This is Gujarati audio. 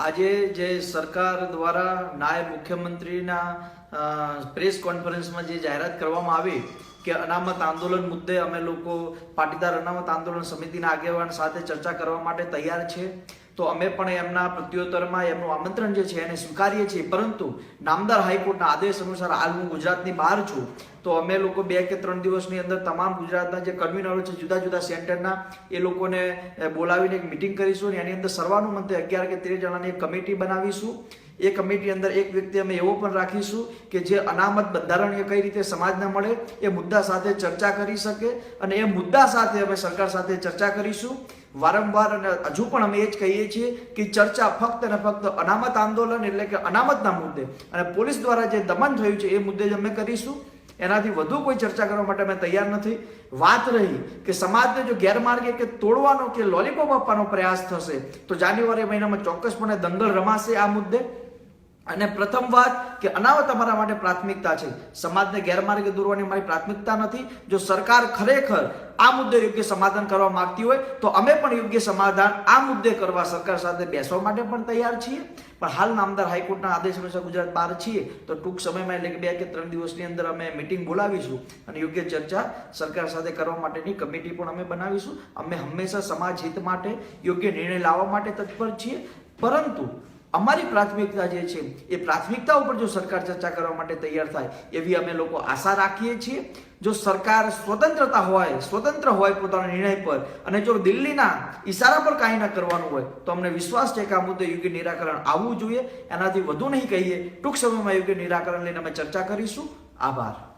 આજે જે સરકાર દ્વારા નાયબ મુખ્યમંત્રીના પ્રેસ કોન્ફરન્સમાં જે જાહેરાત કરવામાં આવી કે અનામત આંદોલન મુદ્દે અમે લોકો પાટીદાર અનામત આંદોલન સમિતિના આગેવાન સાથે ચર્ચા કરવા માટે તૈયાર છે, તો અમે પણ એમના પ્રત્યુત્તરમાં એમનું આમંત્રણ જે છે એને સ્વીકારીએ છીએ. પરંતુ નામદાર હાઈકોર્ટના આદેશ અનુસાર હાલ હું ગુજરાતની બહાર છું. તો અમે લોકો બે કે ત્રણ દિવસની અંદર તમામ ગુજરાતના જે કન્વીનરો છે, જુદા જુદા સેન્ટરના, એ લોકોને બોલાવીને એક મિટિંગ કરીશું અને એની અંદર સર્વાનુમતે અગિયાર કે તેર જણાની એક કમિટી બનાવીશું. એ કમિટી અંદર એક વ્યક્તિ અમે એવો પણ રાખીશું કે જે અનામત બંધારણીય કઈ રીતે સમાજને મળે, એ મુદ્દા સાથે ચર્ચા કરી શકે અને એ મુદ્દા સાથે અમે સરકાર સાથે ચર્ચા કરીશું. વારંવાર અને હજુ પણ અમે એ જ કહીએ છીએ કે ચર્ચા ફક્ત અને ફક્ત અનામત આંદોલન એટલે કે અનામતના મુદ્દે અને પોલીસ દ્વારા જે દમન થયું છે, એ મુદ્દે જ અમે કરીશું. એનાથી વધુ કોઈ ચર્ચા કરવા માટે અમે તૈયાર નથી. વાત રહી કે સમાજને જો ગેરમાર્ગે કે તોડવાનો કે લોલીપોપ આપવાનો પ્રયાસ થશે, તો જાન્યુઆરી મહિનામાં ચોક્કસપણે દંગલ રમાશે આ મુદ્દે. અને પ્રથમ વાત કે અનામત અમારા માટે પ્રાથમિકતા છે. સમાજને ગેરમાર્ગે દોરવાની મારી પ્રાથમિકતા નથી. જો સરકાર ખરેખર આ મુદ્દે યોગ્ય સમાધાન કરવા માંગતી હોય, તો અમે પણ યોગ્ય સમાધાન આ મુદ્દે કરવા સરકાર સાથે બેસવા માટે પણ તૈયાર છીએ. પણ હાલ નામદાર હાઈકોર્ટના આદેશ અનુસાર ગુજરાત બહાર છીએ, તો ટૂંક સમયમાં એટલે કે બે કે ત્રણ દિવસની અંદર અમે મિટિંગ બોલાવીશું અને યોગ્ય ચર્ચા સરકાર સાથે કરવા માટેની કમિટી પણ અમે બનાવીશું. અમે હંમેશા સમાજ હિત માટે યોગ્ય નિર્ણય લાવવા માટે તત્પર છીએ. પરંતુ અમારી પ્રાથમિકતા જે છે, એ પ્રાથમિકતા ઉપર જો સરકાર ચર્ચા કરવા માટે તૈયાર થાય, એવી અમે લોકો આશા રાખીએ છીએ. જો સરકાર સ્વતંત્રતા હોય, સ્વતંત્ર હોય પોતાના નિર્ણય પર, અને જો દિલ્હીના ઈશારા પર કાંઈ ના કરવાનું હોય, તો અમને વિશ્વાસ છે કે આ મુદ્દે યોગ્ય નિરાકરણ આવવું જોઈએ. એનાથી વધુ નહીં કહીએ. ટૂંક સમયમાં યોગ્ય નિરાકરણ લઈને અમે ચર્ચા કરીશું. આભાર.